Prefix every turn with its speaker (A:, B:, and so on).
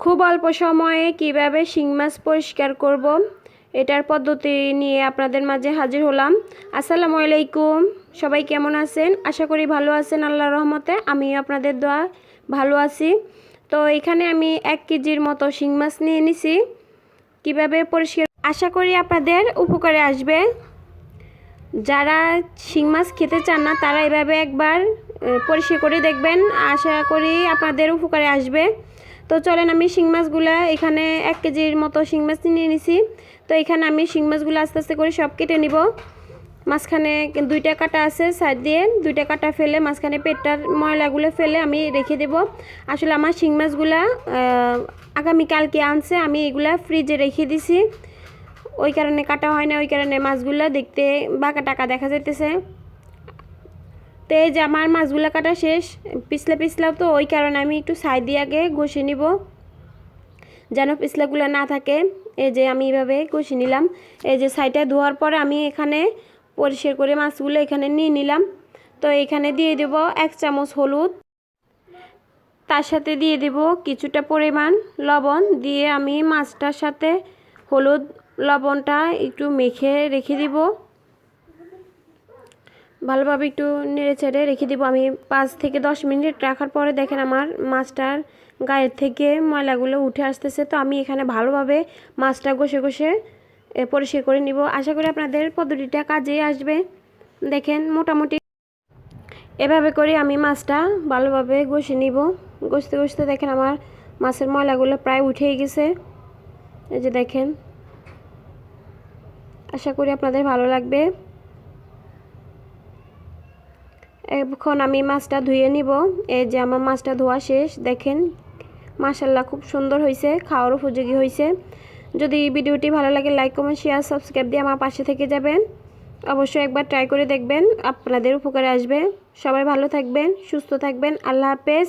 A: খুব অল্প সময়ে কীভাবে শিং মাছ পরিষ্কার করব এটার পদ্ধতি নিয়ে আপনাদের মাঝে হাজির হলাম। আসসালামু আলাইকুম, সবাই কেমন আছেন? আশা করি ভালো আছেন, আল্লাহর রহমতে। আমি আপনাদের দোয়া ভালো আছি। তো এখানে আমি এক কেজির মতো শিং মাছ নিয়ে নিছি। কীভাবে পরিষ্কার আশা করি আপনাদের উপকারে আসবে। যারা শিং মাছ খেতে চান না, তারা এভাবে একবার পরিষ্কার করে দেখবেন। আশা করি আপনাদের উপকারে আসবে। তো চলেন আমি শিং মাছগুলো এখানে এক কেজির মতো শিং মাছ নিয়ে নিছি। তো এখানে আমি শিং মাছগুলো আস্তে আস্তে করে সব কেটে নিব। মাঝখানে দুইটা কাটা আছে সাইড দিয়ে, দুইটা কাটা ফেলে মাঝখানে পেটটার ময়লাগুলো ফেলে আমি রেখে দেব। আসলে আমার শিং মাছগুলা আগামীকালকে আনছে, আমি এগুলা ফ্রিজে রেখে দিছি। ওই কারণে কাটা হয় না, ওই কারণে মাছগুলো দেখতে বাঁকা টাকা দেখা যাইতেছে। তো এই যে আমার মাছগুলো কাটা শেষ, পিছলে পিছলাও তো ওই কারণে আমি একটু সাইড দিয়ে আগে ঘষে নিব, যেন পিছলাগুলো না থাকে। এই যে আমি এইভাবে ঘষে নিলাম। এই যে সাইডে ধোয়ার পরে আমি এখানে পরিষ্কার করে মাছগুলো এখানে নিয়ে নিলাম। তো এখানে দিয়ে দেব এক চামচ হলুদ। তার সাথে দিয়ে দেব কিছুটা পরিমাণ লবণ। দিয়ে আমি মাছটার সাথে হলুদ লবণটা একটু মেখে রেখে দিব। ভালোভাবে একটু নেড়ে চেড়ে রেখে দিব। আমি পাঁচ থেকে দশ মিনিট রাখার পরে দেখেন আমার মাছটার গায়ের থেকে ময়লাগুলো উঠে আসতেছে। তো আমি এখানে ভালোভাবে মাছটা ঘষে ঘষে পরিষ্কার করে নিব। আশা করি আপনাদের পদ্ধতিটা কাজে আসবে। দেখেন মোটামুটি এভাবে করে আমি মাছটা ভালোভাবে ঘষে নিব। ঘষতে ঘষতে দেখেন আমার মাছের ময়লাগুলো প্রায় উঠেই গেছে। এই যে দেখেন, আশা করি আপনাদের ভালো লাগবে। এখন আমি মাছটা ধুয়ে নিব। এই যে আমার মাছটা ধোয়া শেষ, দেখেন। মাশাল্লাহ খুব সুন্দর হয়েছে খাওয়ার উপযোগী হয়েছে যদি ভিডিওটি ভালো লাগে লাইক কমেন্ট শেয়ার সাবস্ক্রাইব দিয়ে আমার পাশে থেকে যাবেন। অবশ্যই একবার ট্রাই করে দেখবেন, আপনাদের উপকারে আসবে। সবাই ভালো থাকবেন, সুস্থ থাকবেন, আল্লাহ হাফেজ।